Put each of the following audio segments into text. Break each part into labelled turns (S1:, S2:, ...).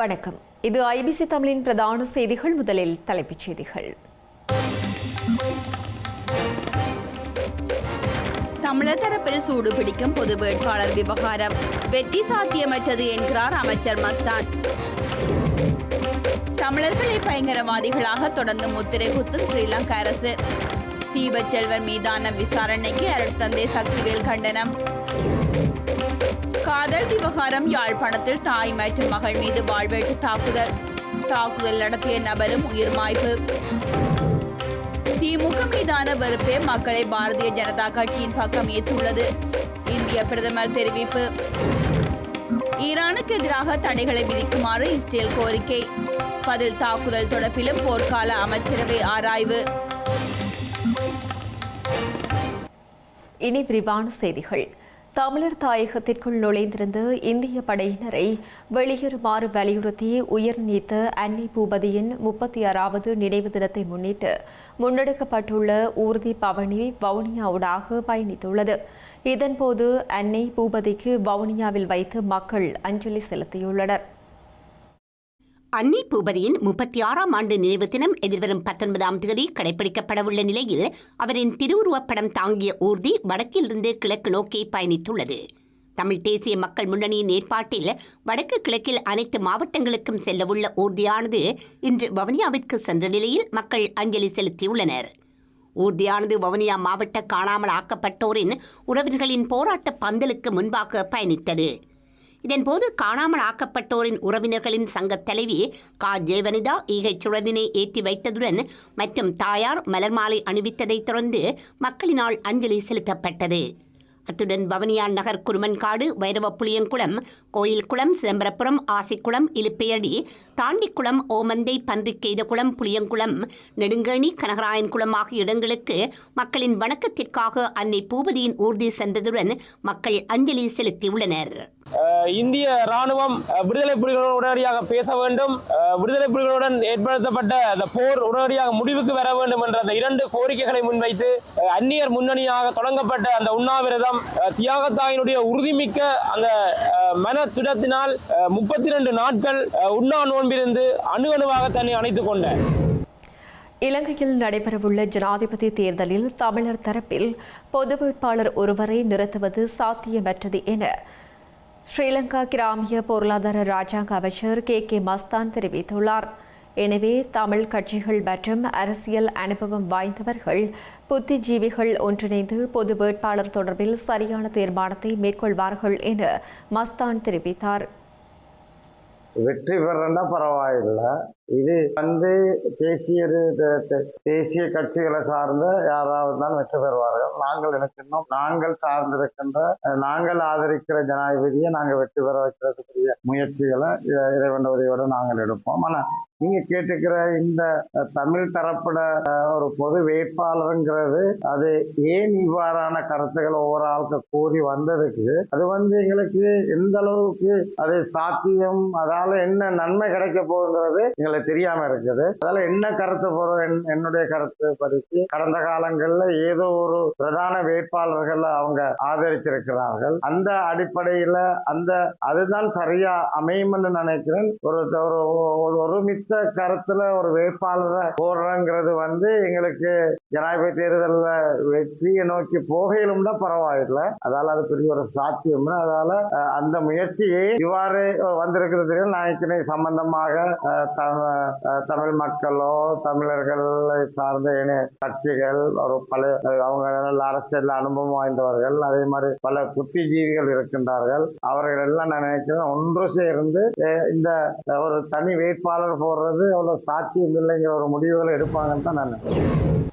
S1: வணக்கம். இது ஐபிசி தமிழின் பிரதான செய்திகள். முதலில் தலைப்புச் செய்திகள்.
S2: தமிழர் தரப்பில் சூடு பிடிக்கும் பொது வேட்பாளர் விவகாரம். வெற்றி சாத்தியமற்றது என்கிறார் அமைச்சர் மஸ்தான். தமிழர்களை பயங்கரவாதிகளாக தொடர்ந்து முத்திரை குத்தும் ஸ்ரீலங்கா அரசு. தீபச்செல்வன் மீதான விசாரணைக்கு அருட்தந்தை சக்திவேல் கண்டனம். காதல் விவகாரம் யாழ்ப்பாணத்தில் தாய் மற்றும் மகள் மீது வாழ்வெட்டு தாக்குதல். தாக்குதல் நடத்திய நபரும் உயிர் மாய்ப்பு. திமுக மீதான வெறுப்பே மக்களை பாரதிய ஜனதா கட்சியின் பக்கம் ஈர்த்துள்ளது. இந்திய பிரதமர் தெரிவிப்பு. ஈரானுக்கு எதிராக தடைகளை விதிக்குமாறு இஸ்ரேல் கோரிக்கை. பதில் தாக்குதல் தொடர்பிலும் போர்க்கால அமைச்சரவை ஆராய்வு.
S1: இனி விரிவான செய்திகள். தமிழர் தாயகத்திற்குள் நுழைந்திருந்த இந்திய படையினரை வெளியேறுமாறு வலியுறுத்தி உயிர் நீத்த அன்னி பூபதியின் முப்பத்தி ஆறாவது நினைவு தினத்தை முன்னிட்டு முன்னெடுக்கப்பட்டுள்ள ஊர்தி பவனி வவுனியாவுடாக பயணித்துள்ளது. இதன்போது அன்னை பூபதிக்கு வவுனியாவில் வைத்து மக்கள் அஞ்சலி செலுத்தியுள்ளனர்.
S3: அன்னி பூபதியின் முப்பத்தி ஆறாம் ஆண்டு நினைவு தினம் எதிர்வரும் பத்தொன்பதாம் தேதி கடைபிடிக்கப்படவுள்ள நிலையில் அவரின் திருவுருவப்படம் தாங்கிய ஊர்தி வடக்கிலிருந்து கிழக்கு நோக்கி பயணித்துள்ளது. தமிழ் தேசிய மக்கள் முன்னணியின் ஏற்பாட்டில் வடக்கு கிழக்கில் அனைத்து மாவட்டங்களுக்கும் செல்லவுள்ள ஊர்தியானது இன்று வவுனியாவிற்கு சென்ற நிலையில் மக்கள் அஞ்சலி செலுத்தியுள்ளனர். ஊர்தியானது வவுனியா மாவட்ட காணாமல் ஆக்கப்பட்டோரின் உறவினர்களின் போராட்ட பந்தலுக்கு முன்பாக பயணித்தது. இதன்போது காணாமல் ஆக்கப்பட்டோரின் உறவினர்களின் சங்கத் தலைவி கா. ஜெயவனிதா ஈகைச் சுடரினை ஏற்றி வைத்ததுடன் மற்றும் தாயார் மலர் மாலை அணிவித்ததைத் தொடர்ந்து மக்களினால் அஞ்சலி செலுத்தப்பட்டது. அத்துடன் பவனியான் நகர் குருமன்காடு வைரவ புளியங்குளம் கோயில்குளம் சிதம்பரப்புரம் ஆசிக்குளம் இலுப்பையடி தாண்டிக்குளம் ஓமந்தை பன்றிக்கெய்தகுளம் புளியங்குளம் நெடுங்கேணி கனகராயன்குளம் ஆகிய இடங்களுக்கு மக்களின் வணக்கத்திற்காக அன்னை பூபதியின் ஊர்தி சென்றதுடன் மக்கள் அஞ்சலி செலுத்தியுள்ளனர்.
S4: இந்திய ராணுவம் விடுதலை புலிகளுடன் உடனடியாக பேச வேண்டும். விடுதலை புலிகளுடன் ஏற்படுத்தப்பட்ட அந்த போர் உடனடியாக முடிவுக்கு வர வேண்டும் என்ற அந்த இரண்டு கோரிக்கைகளை முன்வைத்து அந்நியர் முன்னணியாக தொடங்கப்பட்ட அந்த உண்ணாவிரதம் தியாகத்தாயினுடைய உறுதிமிக்க அந்த மன திடத்தினால் முப்பத்தி ரெண்டு நாட்கள் உண்ணா நோன்பிருந்து அணு அணுவாக தன்னை அணைத்துக் கொண்ட.
S1: இலங்கையில் நடைபெறவுள்ள ஜனாதிபதி தேர்தலில் தமிழர் தரப்பில் பொது வேட்பாளர் ஒருவரை நிறுத்துவது சாத்தியமற்றது என ஸ்ரீலங்கா கிராமிய பொருளாதார ராஜாங்க அமைச்சர் கே. கே. மஸ்தான் தெரிவித்துள்ளார். எனவே தமிழ் கட்சிகள் மற்றும் அரசியல் அனுபவம் வாய்ந்தவர்கள் புத்திஜீவிகள் ஒன்றிணைந்து பொது வேட்பாளர் தொடர்பில் சரியான தீர்மானத்தை மேற்கொள்வார்கள் என மஸ்தான் தெரிவித்தார்.
S5: வெற்றி பெறண்டா பரவாயில்லை. இது வந்து தேசிய தேசிய கட்சிகளை சார்ந்த யாராவது தான் வெற்றி பெறுவார்கள். நாங்கள் நினைக்கணும் நாங்கள் சார்ந்திருக்கின்ற நாங்கள் ஆதரிக்கிற ஜனாதிபதியை நாங்கள் வெற்றி பெற வைக்கிறதுக்குரிய முயற்சிகளை இறைவன் உதவியோடு நாங்கள் எடுப்போம். ஆனால் நீங்க கேட்டுக்கிற இந்த தமிழ் தரப்பட ஒரு பொது வேட்பாளருங்கிறது அது ஏன் இவ்வாறான கருத்துக்களை ஒவ்வொரு ஆளுக்கு கூறி வந்ததுக்கு அது வந்து எங்களுக்கு எந்த அளவுக்கு அது சாத்தியம் அதால என்ன நன்மை கிடைக்க போகுங்கிறது எங்களுக்கு தெரியாம இருக்குது. அதால என்ன கருத்து போறோம்? என்- என்னுடைய கருத்து படிக்கு கடந்த காலங்களில் ஏதோ ஒரு பிரதான வேட்பாளர்கள் அவங்க ஆதரிச்சிருக்கிறார்கள் அந்த அடிப்படையில அந்த அதுதான் சரியா அமையும்னு நினைக்கிறேன். ஒரு ஒரு ஒரு ஒருமித்த கருத்துல ஒரு வேட்பாளரை போடுறங்கிறது வந்து எங்களுக்கு ஜனாதிபதி தேர்தலில் வெற்றியை நோக்கி போகையிலும் தான் பரவாயில்லை. அதால அது பெரிய ஒரு சாத்தியம் அதால அந்த முயற்சியை இவ்வாறு வந்திருக்கிறது நாயக்கினை சம்பந்தமாக தமிழ் மக்களோ தமிழர்களை சார்ந்த இணைய கட்சிகள் ஒரு பல அவங்க நல்ல அரசியல் அனுபவம் வாய்ந்தவர்கள் அதே மாதிரி பல புத்திஜீவிகள் இருக்கின்றார்கள். அவர்கள் எல்லாம் நான் நினைக்கிறேன் ஒன்று சேர்ந்து இந்த ஒரு தனி வேட்பாளர் போடுறது அவ்வளவு சாத்தியம் இல்லைங்கிற ஒரு முடிவுகளை எடுப்பாங்கன்னு தான் நான் நினைக்கிறேன்.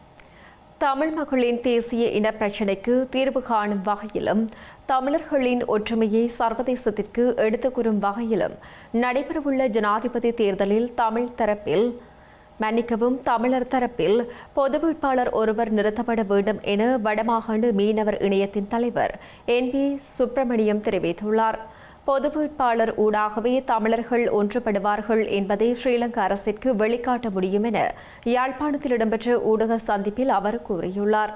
S1: தமிழ் மகளின் தேசிய இன பிரச்சினைக்கு தீர்வு காணும் வகையிலும் தமிழர்களின் ஒற்றுமையை சர்வதேசத்திற்கு எடுத்துக்கூறும் வகையிலும் நடைபெறவுள்ள ஜனாதிபதி தேர்தலில் தமிழ் தரப்பில் மன்னிக்கவும் தமிழர் தரப்பில் பொது வேட்பாளர் ஒருவர் நிறுத்தப்பட வேண்டும் என வடமாகாண மீனவர் இணையத்தின் தலைவர் என் பி சுப்பிரமணியம் தெரிவித்துள்ளார். பொது வேட்பாளர் ஊடாகவே தமிழர்கள் ஒன்றுபடுவார்கள் என்பதை ஸ்ரீலங்கா அரசிற்கு வெளிக்காட்ட முடியும் என யாழ்ப்பாணத்தில் இடம்பெற்ற ஊடக சந்திப்பில் அவர் கூறியுள்ளார்.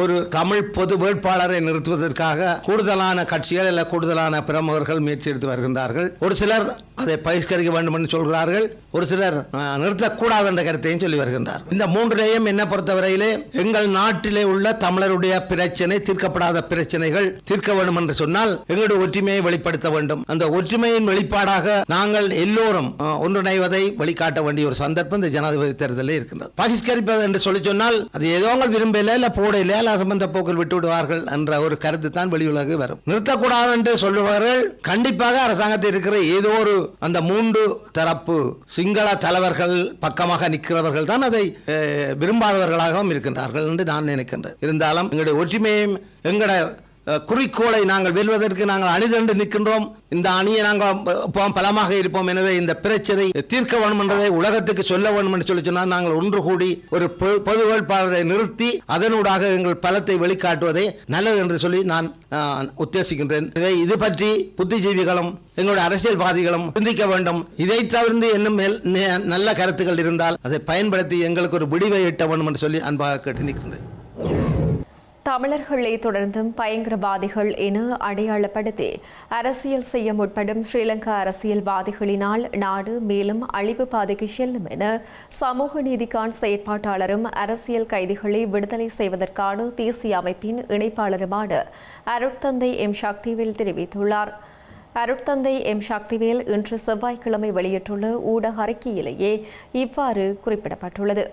S6: ஒரு தமிழ் பொது வேட்பாளரை நிறுத்துவதற்காக கூடுதலான கட்சிகள் அல்ல கூடுதலான பிரமுகர்கள் முயற்சி எடுத்து வருகின்றார்கள். ஒரு சிலர் அதை பகிஷ்கரிக்க வேண்டும் என்று சொல்கிறார்கள். ஒரு சிலர் நிறுத்தக்கூடாது என்ற கருத்தையும் சொல்லி வருகின்றார். இந்த மூன்றையும் என்ன பொறுத்தவரையிலே எங்கள் நாட்டிலே உள்ள தமிழருடைய பிரச்சனை தீர்க்கப்படாத பிரச்சனைகள் தீர்க்க வேண்டும் என்று சொன்னால் எங்களுடைய ஒற்றுமையை வெளிப்படுத்த வேண்டும். அந்த ஒற்றுமையின் வெளிப்பாடாக நாங்கள் எல்லோரும் ஒன்றிணைவதை வெளிக்காட்ட வேண்டிய ஒரு சந்தர்ப்பம் இந்த ஜனாதிபதி தேர்தலில் இருக்கின்றது. பகிஷ்கரிப்பது என்று சொல்லி சொன்னால் அது ஏதோ அவங்க விரும்பல இல்ல போடையில இல்ல சம்பந்த போக்கில் விட்டு விடுவார்கள் என்ற ஒரு கருத்து தான் வெளியுலகு வரும். நிறுத்தக்கூடாது என்று சொல்லுவார்கள். கண்டிப்பாக அரசாங்கத்தில் இருக்கிற ஏதோ ஒரு அந்த மூன்று தரப்பு சிங்கள தலைவர்கள் பக்கமாக நிற்கிறவர்கள் தான் அதை விரும்பாதவர்களாகவும் இருக்கின்றார்கள் என்று நான் நினைக்கின்றேன். இருந்தாலும் எங்களுடைய ஒற்றுமையும் எங்களோட குறிக்கோளை நாங்கள் வெல்வதற்கு நாங்கள் அணிதிரண்டு நிற்கின்றோம். இந்த அணியை நாங்கள் பலமாக இருப்போம். எனவே இந்த பிரச்சனை தீர்க்க வேண்டும் என்றதை உலகத்துக்கு சொல்ல வேண்டும் என்று சொல்லி சொன்னால் நாங்கள் ஒன்று கூடி ஒரு பொது வேட்பாளரை நிறுத்தி அதனூடாக எங்கள் பலத்தை வெளிக்காட்டுவதே நல்லது என்று சொல்லி நான் உத்தேசிக்கின்றேன். இதை இது பற்றி புத்திஜீவிகளும் எங்களுடைய அரசியல்வாதிகளும் சிந்திக்க வேண்டும். இதை தவிர்த்து இன்னும் மேல் நே- நல்ல கருத்துக்கள் இருந்தால் அதை பயன்படுத்தி எங்களுக்கு ஒரு விடிவை எட்ட வேண்டும் என்று சொல்லி அன்பாக கேட்டு நிற்கின்றேன்.
S1: தமிழர்களை தொடர்ந்தும் பயங்கரவாதிகள் என அடையாளப்படுத்தி அரசியல் செய்ய முற்படும் ஸ்ரீலங்கா அரசியல்வாதிகளினால் நாடு மேலும் அழிவு பாதைக்கு செல்லும் என சமூக நீதிக்கான செயற்பாட்டாளரும் அரசியல் கைதிகளை விடுதலை செய்வதற்கான தேசிய அமைப்பின் இணைப்பாளருமான அருட்தந்தை எம் சக்திவேல் தெரிவித்துள்ளார். அருட்தந்தை எம் சக்திவேல் இன்று செவ்வாய்க்கிழமை வெளியிட்டுள்ள ஊடக அறிக்கையிலேயே இவ்வாறு குறிப்பிடப்பட்டுள்ளது.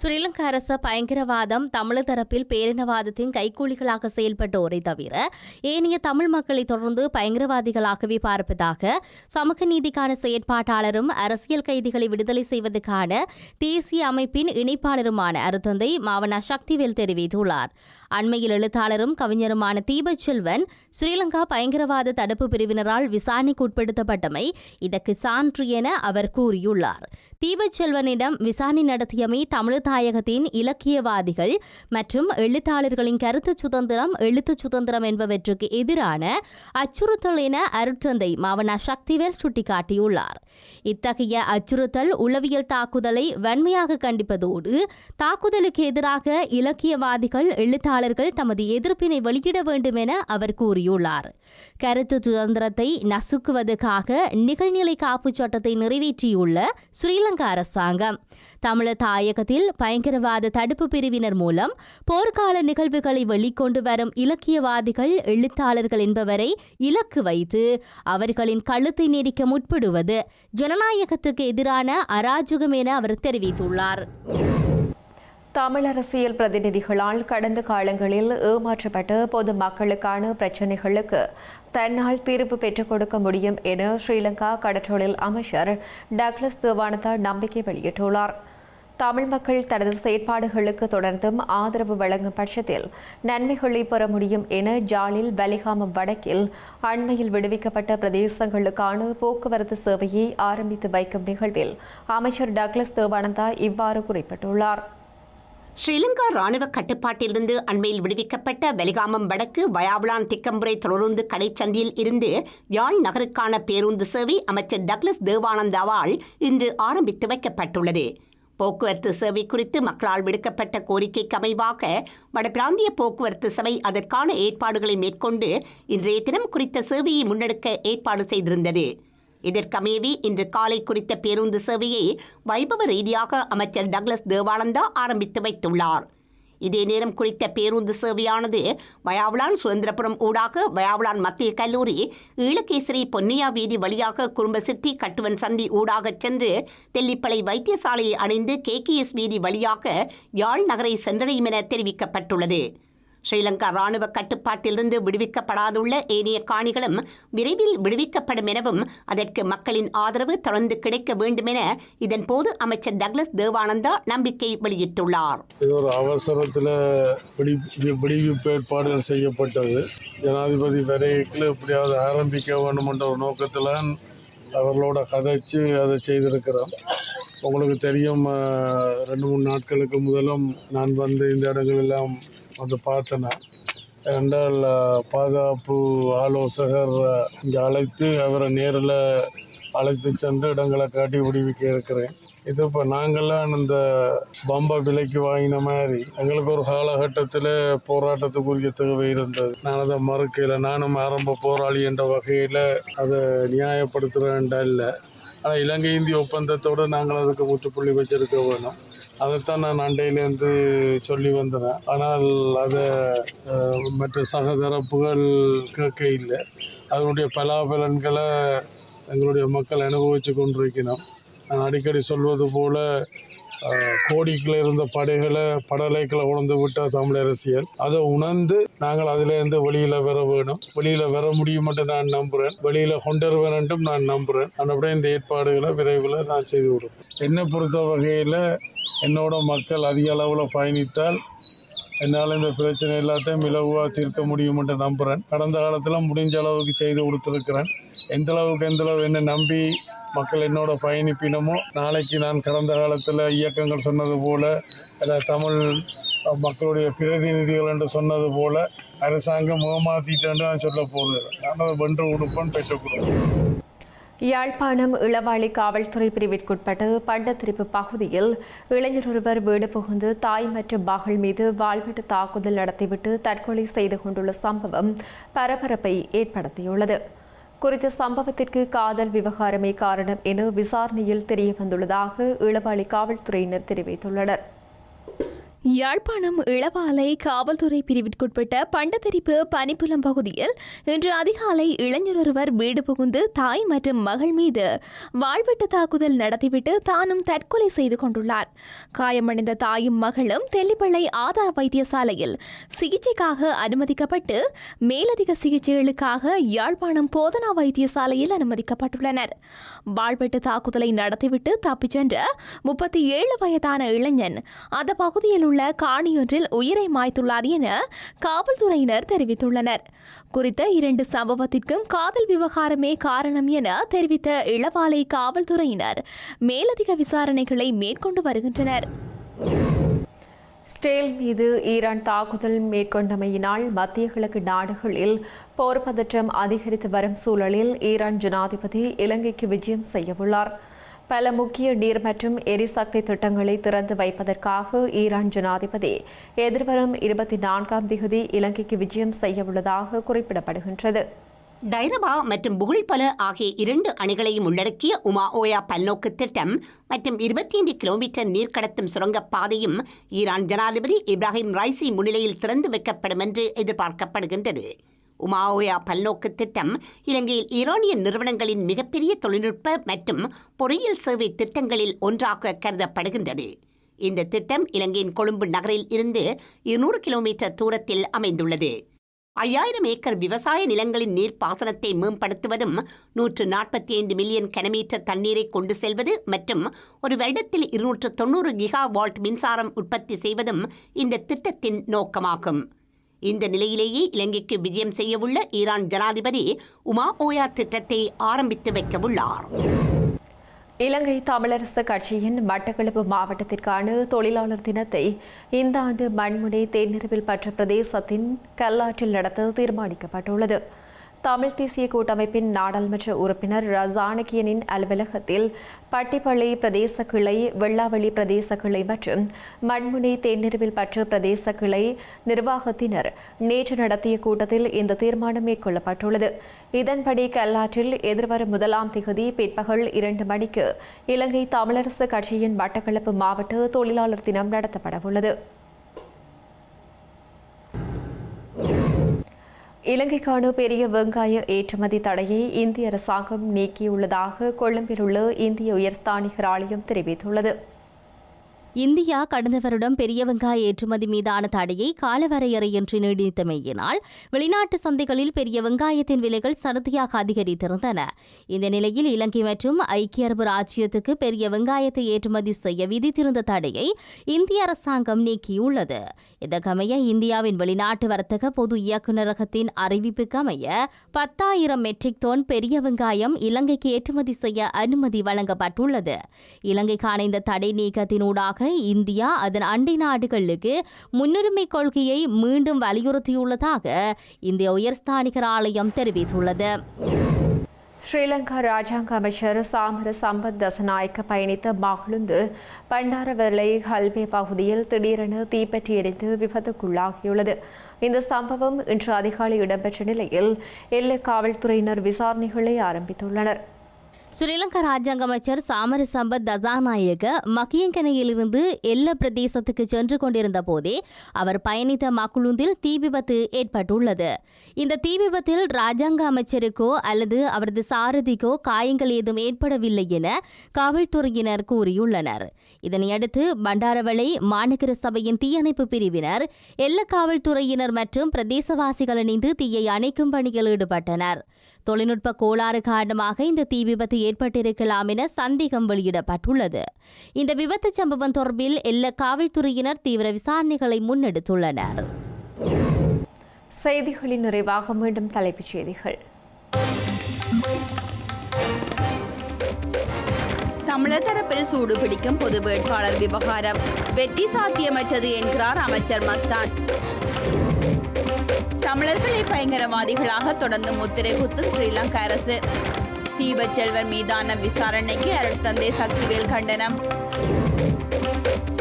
S7: ஸ்ரீலங்கா அரச பயங்கரவாதம் தமிழர் தரப்பில் பேரினவாதத்தின் கைக்கூலிகளாக செயல்பட்டோரை தவிர ஏனைய தமிழ் மக்களை தொடர்ந்து பயங்கரவாதிகளாகவே பார்ப்பதாக சமூக நீதிக்கான செயற்பாட்டாளரும் அரசியல் கைதிகளை விடுதலை செய்வதற்கான தேசிய அமைப்பின் இணைப்பாளருமான அருத்தந்தை மாவனா சக்திவேல் தெரிவித்துள்ளார். அண்மையில் எழுத்தாளரும் கவிஞருமான தீபச் செல்வன் ஸ்ரீலங்கா பயங்கரவாத தடுப்பு பிரிவினரால் விசாரணைக்கு உட்படுத்தப்பட்டமை இதற்கு சான்று என அவர் கூறியுள்ளார். தீபச்செல்வனிடம் விசாரணை நடத்தியமை தமிழ் தாயகத்தின் இலக்கியவாதிகள் மற்றும் எழுத்தாளர்களின் கருத்து சுதந்திரம் எழுத்து சுதந்திரம் என்பவற்றுக்கு எதிரான அச்சுறுத்தல் என அருட்தந்தை மாவனா சக்திவேல் சுட்டிக்காட்டியுள்ளார். இத்தகைய அச்சுறுத்தல் உளவியல் தாக்குதலை வன்மையாக கண்டிப்பதோடு தாக்குதலுக்கு எதிராக இலக்கியவாதிகள் எழுத்தாளர்கள் தமது எதிர்ப்பினை வெளியிட வேண்டும் என அவர் கூறியுள்ளார். கருத்து சுதந்திரத்தை நசுக்குவதற்காக நிகழ்நிலை காப்பு சட்டத்தை நிறைவேற்றியுள்ள ஸ்ரீலங்கா அரசாங்கம். தமிழர் தாயகத்தில் பயங்கரவாத தடுப்பு பிரிவினர் மூலம் போர்க்கால நிகழ்வுகளை வெளிக்கொண்டு வரும் இலக்கியவாதிகள் எழுத்தாளர்கள் என்பவரை இலக்கு வைத்து அவர்களின் கழுத்தை நெரிக்க முற்படுவது ஜனநாயகத்துக்கு எதிரான அராஜகம் என அவர் தெரிவித்துள்ளார்.
S1: தமிழ் அரசியல் பிரதிநிதிகளால் கடந்த காலங்களில் ஏமாற்றப்பட்ட பொதுமக்களுக்கான பிரச்சினைகளுக்கு தன்னால் தீர்வு பெற்றுக் கொடுக்க முடியும் என ஸ்ரீலங்கா கடற்றொழில் அமைச்சர் டக்ளஸ் தேவானந்தா நம்பிக்கை வெளியிட்டுள்ளார். தமிழ் மக்கள் தனது செயற்பாடுகளுக்கு தொடர்ந்தும் ஆதரவு வழங்கும் பட்சத்தில் நன்மைகளை பெற முடியும் என ஜாலில் வலிகாமம் வடக்கில் அண்மையில் விடுவிக்கப்பட்ட பிரதேசங்களுக்கான போக்குவரத்து சேவையை ஆரம்பித்து வைக்கும் நிகழ்வில் அமைச்சர் டக்ளஸ் தேவானந்தா இவ்வாறு குறிப்பிட்டுள்ளார்.
S3: ஸ்ரீலங்கா ராணுவ கட்டுப்பாட்டிலிருந்து அண்மையில் விடுவிக்கப்பட்ட வெலிகாமம் வடக்கு வயாவுலான் திக்கம்புரை தொடருந்து கடைச்சந்தியில் இருந்து யாழ் நகருக்கான பேருந்து சேவை அமைச்சர் டக்ளஸ் தேவானந்தாவால் இன்று ஆரம்பித்து வைக்கப்பட்டுள்ளது. போக்குவரத்து சேவை குறித்து மக்களால் விடுக்கப்பட்ட கோரிக்கைக்கு அமைவாக வடபிராந்திய போக்குவரத்து சபை அதற்கான ஏற்பாடுகளை மேற்கொண்டு இன்றைய தினம் குறித்த சேவையை முன்னெடுக்க ஏற்பாடு செய்திருந்தது. இதற்கமையவே இன்று காலை குறித்த பேருந்து சேவையை வைபவ ரீதியாக அமைச்சர் டக்ளஸ் தேவானந்தா ஆரம்பித்து வைத்துள்ளார். இதே நேரம் குறித்த பேருந்து சேவையானது வயாவுலான் சுதந்திரபுரம் ஊடாக வயாவுலான் மத்திய கல்லூரி ஈழகேசரி பொன்னியா வீதி வழியாக குறும்பசிட்டி கட்டுவன் சந்தி ஊடாக சென்று தெல்லிப்பளை வைத்தியசாலையை அணிந்து கேகேஎஸ் வீதி வழியாக யாழ் நகரை சென்றடையும் என தெரிவிக்கப்பட்டுள்ளது. ஸ்ரீலங்கா ராணுவ கட்டுப்பாட்டிலிருந்து விடுவிக்கப்படாதுள்ள ஏனைய காணிகளும் விரைவில் விடுவிக்கப்படும் எனவும் அதற்கு மக்களின் ஆதரவு தொடர்ந்து கிடைக்க வேண்டும் என இதன்போது அமைச்சர் டக்ளஸ் தேவானந்தா நம்பிக்கை வெளியிட்டுள்ளார்.
S8: இது ஒரு அவசரத்தில் விடுவிப்பு ஏற்பாடுகள் செய்யப்பட்டது. ஜனாதிபதி வரையில் எப்படியாவது ஆரம்பிக்க வேண்டுமென்ற ஒரு நோக்கத்தில் அவர்களோட கதைச்சு அதை செய்திருக்கிறோம். உங்களுக்கு தெரியும் ரெண்டு மூணு நாட்களுக்கு முதலும் நான் வந்து இந்த இடங்களெல்லாம் வந்து பார்த்தேன் ரெண்டால் பாதுகாப்பு ஆலோசகர் இங்கே அழைத்து அவரை நேரில் அழைத்து சென்று இடங்களை காட்டி விடுவிக்க இருக்கிறேன். இது இப்போ நாங்கள்லாம் இந்த பம்பை விலைக்கு வாங்கின மாதிரி எங்களுக்கு ஒரு காலகட்டத்தில் போராட்டத்துக்குரிய தேவை இருந்தது. நான் அதை மறுக்கல. நானும் ஆரம்ப போராளி என்ற வகையில் அதை நியாயப்படுத்துகிறேன்டா இல்லை ஆனால் இலங்கை இந்திய ஒப்பந்தத்தோடு நாங்கள் அதுக்கு முற்றுப்புள்ளி வச்சிருக்க வேணும். அதைத்தான் நான் அண்டையிலேருந்து சொல்லி வந்தேன். ஆனால் அதை மற்ற சகதரப்புகள் கேட்க இல்லை. அதனுடைய பலாபலன்களை எங்களுடைய மக்கள் அனுபவித்து கொண்டிருக்கணும். நான் அடிக்கடி சொல்வது போல் கோடிக்கில் இருந்த படைகளை படலைக்களை உணர்ந்து விட்ட தமிழ் அரசியல். அதை உணர்ந்து நாங்கள் அதிலேருந்து வெளியில் வர வேணும். வெளியில் வர முடியும் என்று நான் நம்புகிறேன் வெளியில் கொண்டு என்றும் நான் நம்புகிறேன் நான் அப்படியே இந்த ஏற்பாடுகளை விரைவில் நான் செய்து கொடுப்பேன் என்னை பொறுத்த வகையில் என்னோட மக்கள் அதிக அளவில் பயணித்தால் என்னால் இந்த பிரச்சனை எல்லாத்தையும் இலகுவாக தீர்க்க முடியுமென்று நம்புகிறேன் கடந்த காலத்தில் முடிஞ்ச அளவுக்கு செய்து கொடுத்துருக்கிறேன். எந்த அளவுக்கு எந்த அளவு என்னை நம்பி மக்கள் என்னோட பயணிப்பினமோ நாளைக்கு நான் கடந்த காலத்தில் இயக்கங்கள் சொன்னது போல் இல்லை தமிழ் மக்களுடைய பிரதிநிதிகள் என்று சொன்னது போல் அரசாங்கம் ஏமாத்திட்டேன்னு நான் சொல்ல போகிறது நான் அதை வென்று உடுப்பன் பெற்றுக் கொடுப்பேன்
S1: யாழ்ப்பாணம் இளவாளி காவல்துறை பிரிவிற்குட்பட்ட பண்டத்திரிப்பு பகுதியில் இளைஞர் ஒருவர் வீடு புகுந்து தாய் மற்றும் மகள் மீது வாழ்விட்டு தாக்குதல் நடத்திவிட்டு தற்கொலை செய்து கொண்டுள்ள சம்பவம் பரபரப்பை ஏற்படுத்தியுள்ளது. குறித்த சம்பவத்திற்கு காதல் விவகாரமே காரணம் என விசாரணையில் தெரிய வந்துள்ளதாக இளவாளி காவல்துறையினர் தெரிவித்துள்ளனர்.
S9: யாழ்ப்பாணம் இளவாலை காவல்துறை பிரிவிற்குட்பட்ட பண்டத்தரிப்பு பனிப்புலம் பகுதியில் இன்று அதிகாலை இளைஞர் ஒருவர் வீடு புகுந்து தாய் மற்றும் மகள் மீது வாழ்வெட்டு தாக்குதல் நடத்திவிட்டு தானும் தற்கொலை செய்து கொண்டுள்ளார். காயமடைந்த தாயும் மகளும் தெல்லிப்பள்ளை ஆதார் வைத்தியசாலையில் சிகிச்சைக்காக அனுமதிக்கப்பட்டு மேலதிக சிகிச்சைகளுக்காக யாழ்ப்பாணம் போதனா வைத்தியசாலையில் அனுமதிக்கப்பட்டுள்ளனர். வாழ்வெட்டு தாக்குதலை நடத்திவிட்டு தப்பிச் சென்ற முப்பத்தி ஏழு வயதான இளைஞன் அந்த பகுதியில் உள்ள காணியொன்றில் உயிரை மாய்த்துள்ளார் என காவல்துறையினர் தெரிவித்துள்ளனர். குறித்த இரண்டு சம்பவத்திற்கும் காதல் விவகாரமே காரணம் என தெரிவித்த இளவாலை காவல்துறையினர் மேலதிக விசாரணைகளை மேற்கொண்டு வருகின்றனர்.
S1: ஸ்டேல் மீது ஈரான் தாக்குதல் மேற்கொண்டமையினால் மத்திய கிழக்கு நாடுகளில் போர் பதற்றம் அதிகரித்து வரும் சூழலில் ஈரான் ஜனாதிபதி இலங்கைக்கு விஜயம் செய்யவுள்ளார் பல முக்கிய நீர் மற்றும் எரிசக்தி திட்டங்களை திறந்து வைப்பதற்காக ஈரான் ஜனாதிபதி எதிர்வரும் இருபத்தி நான்காம் திகதி இலங்கைக்கு விஜயம் செய்யவுள்ளதாக குறிப்பிடப்படுகின்றது.
S3: டைரபா மற்றும் புகழ்பல ஆகிய இரண்டு அணிகளையும் உள்ளடக்கிய உமா ஓயா பல்நோக்கு திட்டம் மற்றும் இருபத்தி ஐந்து கிலோமீட்டர் நீர் கடத்தும் சுரங்கப் பாதையும் ஈரான் ஜனாதிபதி இப்ராஹிம் ரைசி முன்னிலையில் திறந்து வைக்கப்படும் என்று எதிர்பார்க்கப்படுகின்றது. உமாவோயா பல்நோக்கு திட்டம் இலங்கையில் ஈரானிய நிறுவனங்களின் மிகப்பெரிய தொழில்நுட்ப மற்றும் பொறியியல் சேவை திட்டங்களில் ஒன்றாக கருதப்படுகின்றது. இந்த திட்டம் இலங்கையின் கொழும்பு நகரில் இருந்து இருநூறு கிலோமீட்டர் தூரத்தில் அமைந்துள்ளது. ஐயாயிரம் ஏக்கர் விவசாய நிலங்களின் நீர்ப்பாசனத்தை மேம்படுத்துவதும் நூற்று நாற்பத்தி ஐந்து மில்லியன் கனமீட்டர் தண்ணீரை கொண்டு செல்வது மற்றும் ஒரு வருடத்தில் இருநூற்று தொண்ணூறு கிகா வால்ட் மின்சாரம் உற்பத்தி செய்வதும் இந்த திட்டத்தின் நோக்கமாகும். இந்த நிலையிலேயே இலங்கைக்கு விஜயம் செய்யவுள்ள ஈரான் ஜனாதிபதி உமா ஓயா திட்டத்தை ஆரம்பித்து வைக்கவுள்ளார்.
S1: இலங்கை தமிழரசு கட்சியின் மட்டக்களப்பு மாவட்டத்திற்கான தொழிலாளர் தினத்தை இந்த ஆண்டு மண்முனை தேர்நிறுவில் பற்ற பிரதேசத்தின் கல்லாற்றில் நடத்த தீர்மானிக்கப்பட்டுள்ளது. தமிழ் தேசிய கூட்டமைப்பின் நாடாளுமன்ற உறுப்பினர் ரசானகியனின் அலுவலகத்தில் பட்டிப்பள்ளி பிரதேச கிளை வெள்ளாவளி பிரதேச கிளை மற்றும் மண்முனை தேர்நிறுவில் பற்று பிரதேச கிளை நிர்வாகத்தினர் நேற்று நடத்திய கூட்டத்தில் இந்த தீர்மானம் மேற்கொள்ளப்பட்டுள்ளது. இதன்படி கல்லாற்றில் எதிர்வரும் முதலாம் திகதி பிற்பகல் இரண்டு மணிக்கு இலங்கை தமிழரசு கட்சியின் மட்டக்களப்பு மாவட்ட தொழிலாளர் தினம் நடத்தப்படவுள்ளது. இலங்கைக்கான பெரிய வெங்காய ஏற்றுமதி தடையை இந்திய அரசாங்கம் நீக்கியுள்ளதாக கொழும்பில் உள்ள இந்திய உயர்ஸ்தானிகர் ஆலயம் தெரிவித்துள்ளது.
S7: இந்தியா கடந்த வருடம் பெரிய வெங்காய ஏற்றுமதி மீதான தடையை காலவரையறையின்றி நீடித்தமையினால் வெளிநாட்டு சந்தைகளில் பெரிய வெங்காயத்தின் விலைகள் சடுதியாக அதிகரித்திருந்தன. இந்த நிலையில் இலங்கை மற்றும் ஐக்கிய அரபு ராஜ்யத்துக்கு பெரிய வெங்காயத்தை ஏற்றுமதி செய்ய விதித்திருந்த தடையை இந்திய அரசாங்கம் நீக்கியுள்ளது. இதற்கமைய இந்தியாவின் வெளிநாட்டு வர்த்தக பொது இயக்குநரகத்தின் அறிவிப்புக்கமைய பத்தாயிரம் மெட்ரிக் டோன் பெரிய வெங்காயம் இலங்கைக்கு ஏற்றுமதி செய்ய அனுமதி வழங்கப்பட்டுள்ளது. இலங்கைக்கான இந்த தடை நீக்கத்தினூடாக இந்தியா அதன் அண்டை நாடுகளுக்கு முன்னுரிமை கொள்கையை மீண்டும் வலியுறுத்தியுள்ளதாக இந்திய உயர்ஸ்தானிகர் ஆலயம் தெரிவித்துள்ளது.
S1: ஸ்ரீலங்கா ராஜாங்க அமைச்சர் சாமர சம்பத் தசநாயக்க பயணித்த மகளுந்து பண்டாரவலை ஹல்பே பகுதியில் திடீரென தீப்பற்றி எரிந்து விபத்துக்குள்ளாகியுள்ளது. இந்த சம்பவம் இன்று அதிகாலை இடம்பெற்ற நிலையில் எல்லை காவல்துறையினர் விசாரணைகளை ஆரம்பித்துள்ளனர்.
S7: ஸ்ரீலங்கா ராஜாங்க அமைச்சர் சாமர சம்பத் தசாநாயக மக்கியங்கனையிலிருந்து எல்ல பிரதேசத்துக்கு சென்று கொண்டிருந்த போதே அவர் பயணித்த மக்குழுந்தில் தீ விபத்து ஏற்பட்டுள்ளது. இந்த தீ விபத்தில் ராஜாங்க அமைச்சருக்கோ அல்லது அவரது சாரதிக்கோ காயங்கள் ஏதும் ஏற்படவில்லை என காவல்துறையினர் கூறியுள்ளனர். இதனையடுத்து பண்டாரவளை மாநகர சபையின் தீயணைப்பு பிரிவினர் எல்ல காவல்துறையினர் மற்றும் பிரதேசவாசிகள் இணைந்து தீயை அணைக்கும் பணியில் ஈடுபட்டனர். தொழில்நுட்ப கோளாறு காரணமாக இந்த தீ விபத்து ஏற்பட்டிருக்கலாம் என சந்தேகம் வெளியிடப்பட்டுள்ளது. இந்த விபத்து சம்பவம் தொடர்பில் எல்ல காவல்துறையினர் தீவிர விசாரணைகளை முன்னெடுத்துள்ளனர்.
S1: செய்திகளின் நிறைவாக மீண்டும் தலைப்புச் செய்திகள்.
S2: தமிழர் தரப்பில் சூடு பிடிக்கும் பொது வேட்பாளர் விவகாரம் வெற்றி சாத்தியமற்றது என்கிறார் அமைச்சர் மஸ்தான் தமிழர்களை பயங்கரவாதிகளாக தொடர்ந்து முத்திரை குத்தும் ஸ்ரீலங்கா அரசு தீபச்செல்வன் மீதான விசாரணைக்கு அருட்தந்தை சக்திவேல் கண்டனம்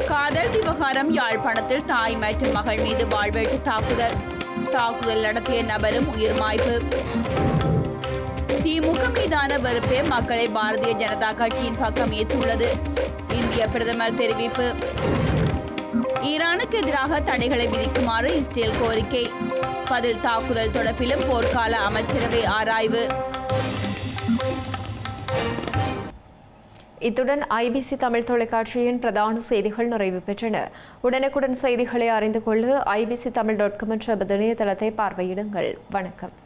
S2: காதல் விவகாரம் யாழ்ப்பாணத்தில் தாய் மற்றும் மகள் மீது வாழ்வெட்டு தாக்குதல் தாக்குதல் நடத்திய நபரும் உயிர் மாய்ப்பு திமுக மீதான வெறுப்பே மக்களை பாரதிய ஜனதா கட்சியின் பக்கம் ஈர்த்துள்ளது இந்திய பிரதமர் தெரிவிப்பு. ஈரானுக்கு எதிராக தடைகளை விதிக்குமாறு இஸ்ரேல் கோரிக்கை. பதில் தாக்குதல் தொடர்பிலும் போர்க்கால அமைச்சரவை ஆராய்வு.
S1: இத்துடன் ஐபிசி தமிழ் தொலைக்காட்சியின் பிரதான செய்திகள் நிறைவு பெற்றன. உடனுக்குடன் செய்திகளை அறிந்து கொள்ள ஐபிசி தமிழ் டாட் காம் என்ற இணையதளத்தை பார்வையிடுங்கள். வணக்கம்.